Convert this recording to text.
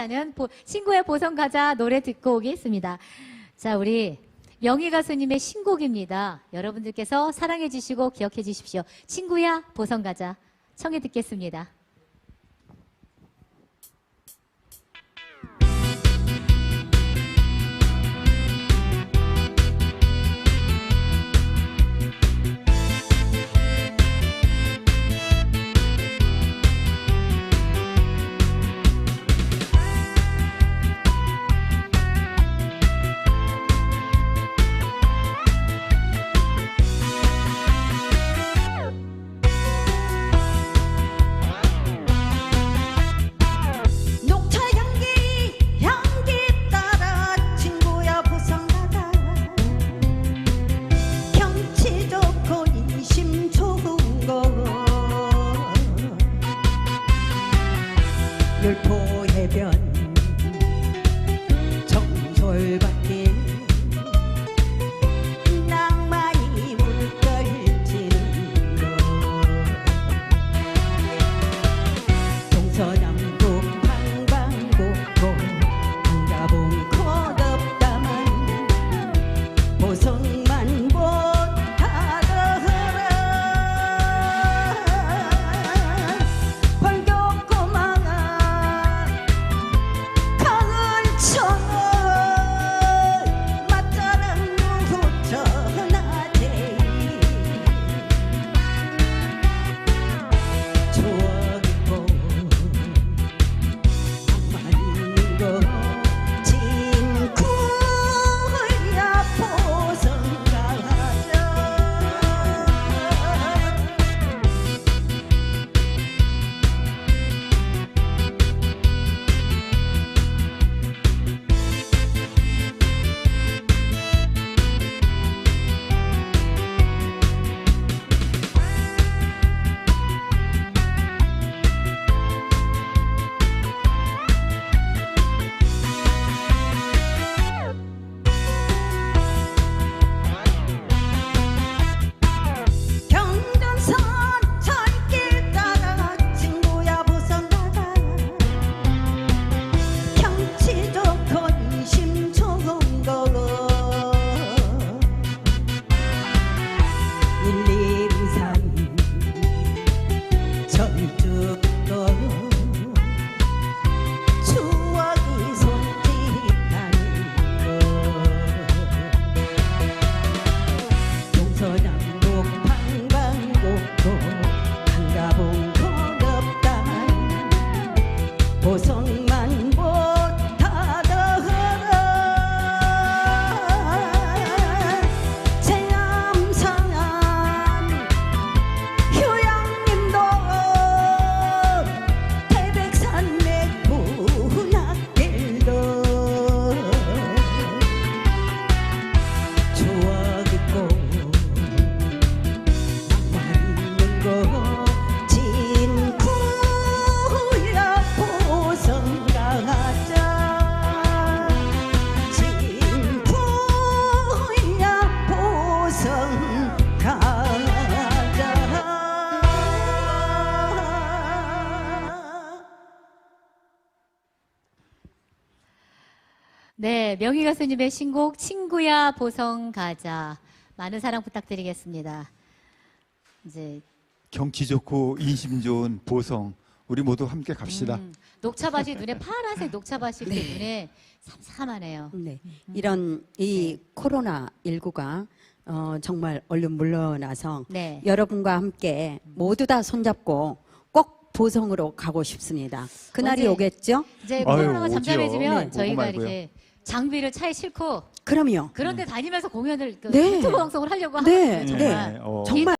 하는 보- 친구의 보성 가자 노래 듣고 오겠습니다. 자, 우리 명희 가수님의 신곡입니다. 여러분들께서 사랑해 주시고 기억해 주십시오. 친구야 보성 가자 청해 듣겠습니다. 율포 해변 네, 명희 가수님의 신곡 친구야 보성 가자 많은 사랑 부탁드리겠습니다. 이제 경치 좋고 인심 좋은 보성 우리 모두 함께 갑시다. 음, 녹차밭이 눈에 파란색 녹차밭이 이렇게 눈에 삼삼하네요. 네. 이런 이 코로나 19가 어, 정말 얼른 물러나서 네. 여러분과 함께 모두 다 손잡고 꼭 보성으로 가고 싶습니다. 그날이 오겠죠? 이제 코로나가. 잠잠해지면 네, 저희가. 이렇게 장비를 차에 싣고 그럼요. 그런데 다니면서 공연을 그 네. 유튜브 방송을 하려고 네, 하거든요. 정말. 네, 어. 정말